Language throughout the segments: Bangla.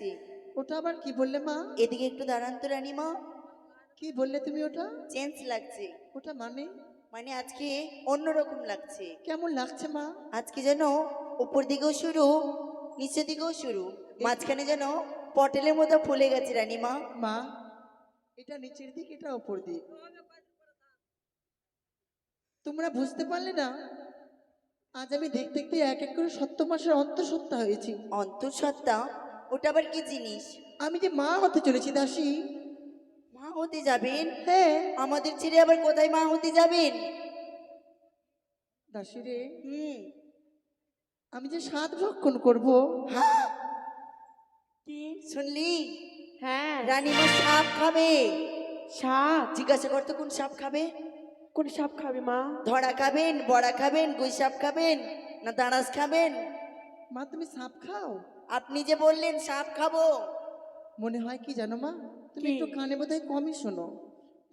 লাগছে ওটা আবার কি বললে মা? এদিকে একটু দাঁড়ান তো রানীমা। কি বললে তুমি ওটা? চেঞ্জ লাগছে। ওটা মানে? মানে আজকে অন্যরকম লাগছে। কেমন লাগছে মা? আজকে যেন উপর দিকেও শুরু নিচের দিকেও শুরু। মাঝখানে যেন পটেলের মতো ফুলে গেছে রানীমা। মা মা এটা নিচের দিক এটা ওপর দিক। তোমরা বুঝতে পারলে না? আজ আমি দেখতে দেখতে এক এক করে সত্য মাসের অন্তঃসত্ত্বা হয়েছি। অন্তঃসত্ত্বা? ওটা আবার কি জিনিস? আমি যে মা হতে চলেছি দাসী। মা হতে যাবেন? হ্যাঁ। আমাদের ছেড়ে আবার কোথায় মা হতে যাবেন? দাসী রে হুম। আমি যে সাত ভক্ষণ করব। হ্যাঁ। কি? শুনলি? হ্যাঁ। রানীমা সাপ খাবে। সাপ? জিজ্ঞাসা করতো কোন সাপ খাবে? কোন সাপ খাবে মা? ধরা খাবেন বড়া খাবেন গুই সাপ খাবেন না দাঁড়াস খাবেন? মা তুমি সাপ খাও? আপনি যে বললেন সাপ খাব। মনে হয় কি জানো মা? তুমি একটু কানে বোধহয় কমই শোনো।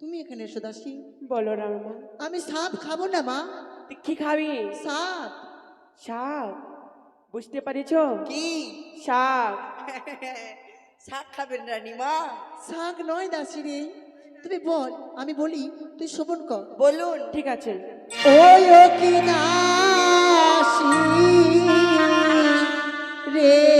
তুমি এখানে এসো দাসী। বলো না মা আমি সাপ খাব না মা। কি খাবি? সাপ। সাপ? বুঝতে পারিছ? কি? সাপ। শাক খাবেন রানীমা শাক নয় দাসী রে। তুমি বল আমি বলি তুই শোভন কর। বলুন। ঠিক আছে। ওই ও কি দাসী রে।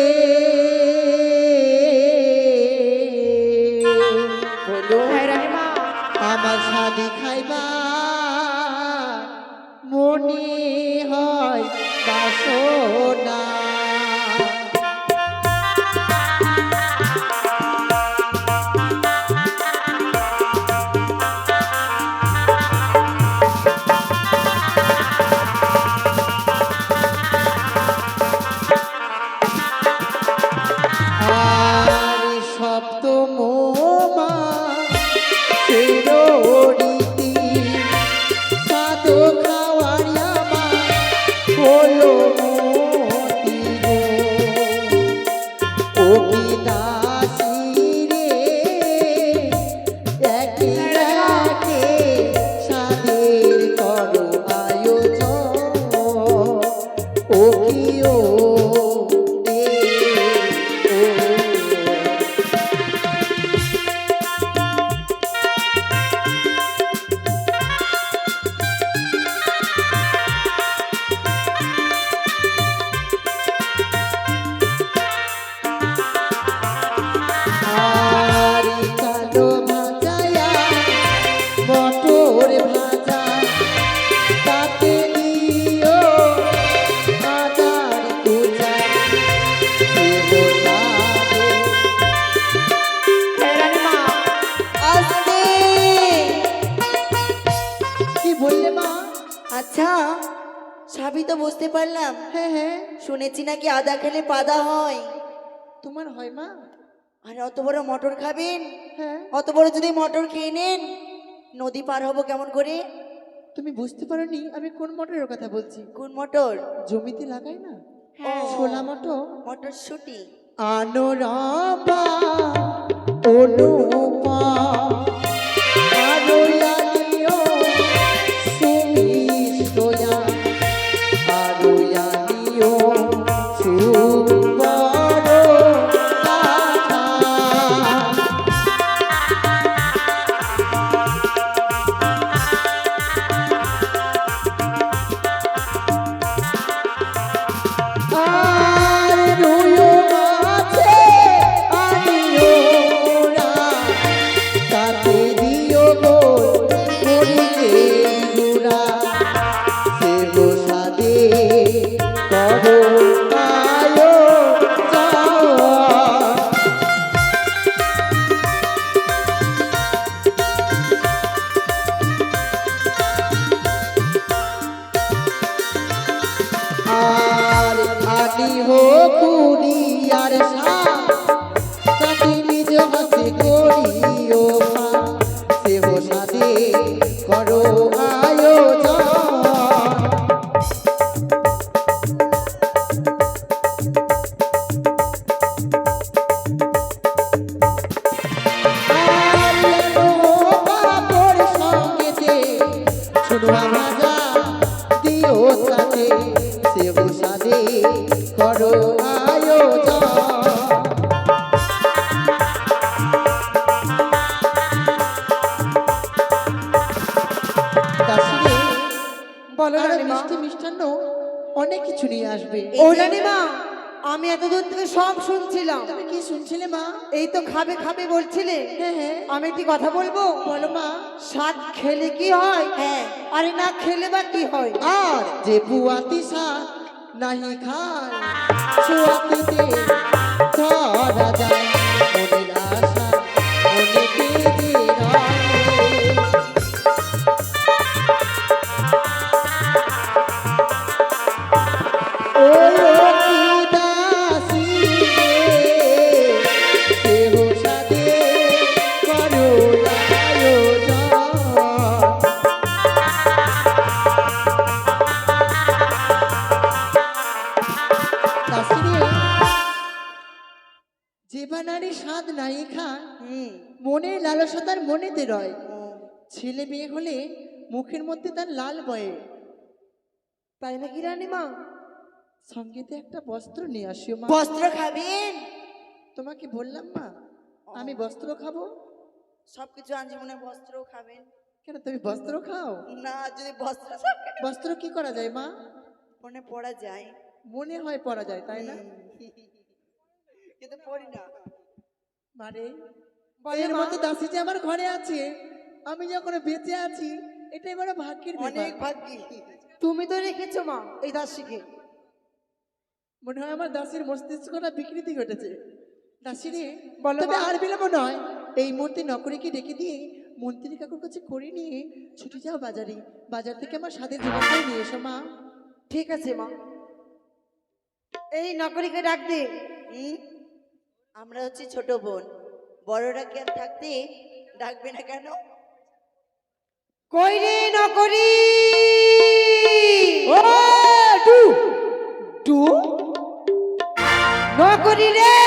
সবই তো বুঝতে পারলাম। হ্যাঁ হ্যাঁ। শুনেছি নাকি আদা খেলে পাদা হয়। তোমার হয় মা। আর অত বড় মটর খাবেন? হ্যাঁ। অত বড় যদি মটর খেয়ে নেন নদী পার হব কেমন করে? তুমি বুঝতে পারোনি আমি কোন মটরের কথা বলছি। কোন মটর? জমিতে লাগাই না? হ্যাঁ। ছোলা মটর? মটর শুটি আনোরবা অনুপা। গো কুড়ি। কিছু নিয়ে আসবে। ও রানীমা আমি এতদূর থেকে সব শুনছিলাম। তুমি কি শুনছিলে মা? এই তো খাবে খাবে বলছিলে। হ্যাঁ হ্যাঁ। আমি একটি কথা বলব? বলো মা। সাত খেলে কি হয়? হ্যাঁ। আরে না খেলে বা কি হয়? আর যে বুয়াতি সাত নাহি খায় সুয়াতিতে দাসিরে যে বানারে স্বাদ নাই খান মনে লালসতার মনেতে রয়। ছেলে মেয়ে হলে মুখের মধ্যে তার লাল বয়ে। তাই নাকি রানীমা? সঙ্গীতে একটা বস্ত্র নিয়ে আসিও মা। বস্ত্র খাবেন? তোমাকে বললাম মা আমি বস্ত্র খাব। সবকিছু আঞ্জীবনে বস্ত্র খাবেন। কেন তুমি বস্ত্র খাও? না যদি বস্ত্র বস্ত্র কি করা যায় মা? মনে পড়া যায়। মনে হয় পড়া যায় তাই না? কিন্তু পড়ি না। বলে এর মা। মতো দাসী যে আমার ঘরে আছে আমি যখন বেঁচে আছি এটাই বড় ভাগ্যের অনেক ভাগ্যি। তুমি তো রেখেছো মা এই দাসীকে। মনে হয় আমার দাসীর মস্তিষ্কটা বিকৃতি ঘটেছে। দাসী রে বলো তবে। আর বিলম্ব নয়। এই মুহূর্তে নকরিকে ডেকে দিয়ে মন্ত্রী কাকুর কাছে করে নিয়ে ছুটে যাও বাজারে। বাজার থেকে আমার জোগাড় করে নিয়ে এসো মা। ঠিক আছে মা। এই নকরিকে ডাকতে আমরা হচ্ছে ছোট বোন। বড়রা কি আর থাকতে ডাকবে না কেন? কইরে নকরি ও টু। টু? নকরি রে।